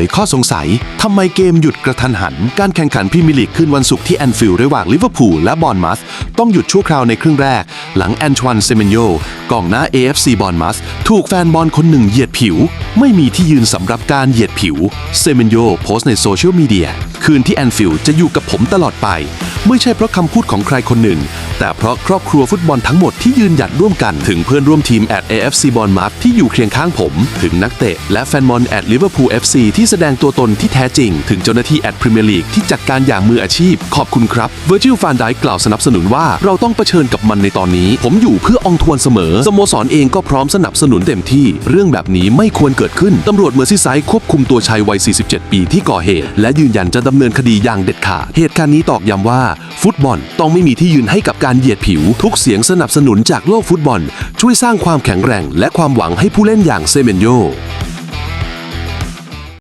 ยข้อสงสัยทำไมเกมหยุดกระทันหัน การแข่งขันพรีเมียร์ลีกคืนวันศุกร์ที่แอนฟิลด์ระหว่างลิเวอร์พูลและบอนมัสต้องหยุดชั่วคราวในครึ่งแรก หลังแอนชวันเซเมนโยกองหน้า AFC บอนมัสถูกแฟนบอลคนหนึ่งเหยียดผิว ไม่มีที่ยืนสำหรับการเหยียดผิวเซเมนโยโพสต์ในโซเชียลมีเดียคืนที่แอนฟิลด์จะอยู่กับผมตลอดไป ไม่ใช่เพราะคำพูดของใครคนหนึ่ง แต่เพราะครอบครัวฟุตบอลทั้งหมดที่ยืนหยัดร่วมกันถึงเพื่อนร่วมทีม at AFC บอลมาร์ที่อยู่เคียงข้างผม ถึงนักเตะและแฟนบอล at Liverpool FC ที่แสดงตัวตนที่แท้จริง ถึงเจ้าหน้าที่ at Premier League ที่จัดการอย่างมืออาชีพ ขอบคุณครับ Virgil van Dijk กล่าวสนับสนุนว่าเราต้องเผชิญกับมันในตอนนี้ ผมอยู่เพื่อองทวนเสมอสโมสรเองก็พร้อมสนับสนุนเต็มที่ เรื่องแบบนี้ไม่ควรเกิดขึ้นตำรวจเมอร์ซีไซด์ควบคุมตัวชายวัย 47 ปีที่ก่อเหตุ และยืนยันจะดำเนินคดีอย่างเด็ดขาดเหตุการณ์นี้ตอกย้ำว่าฟุตบอลต้องไม่มีที่ยืนให้กับการเหยียดผิว ทุกเสียงสนับสนุนจากโลกฟุตบอล ช่วยสร้างความแข็งแกร่ง และความหวังให้ผู้เล่นอย่างเซเมนโย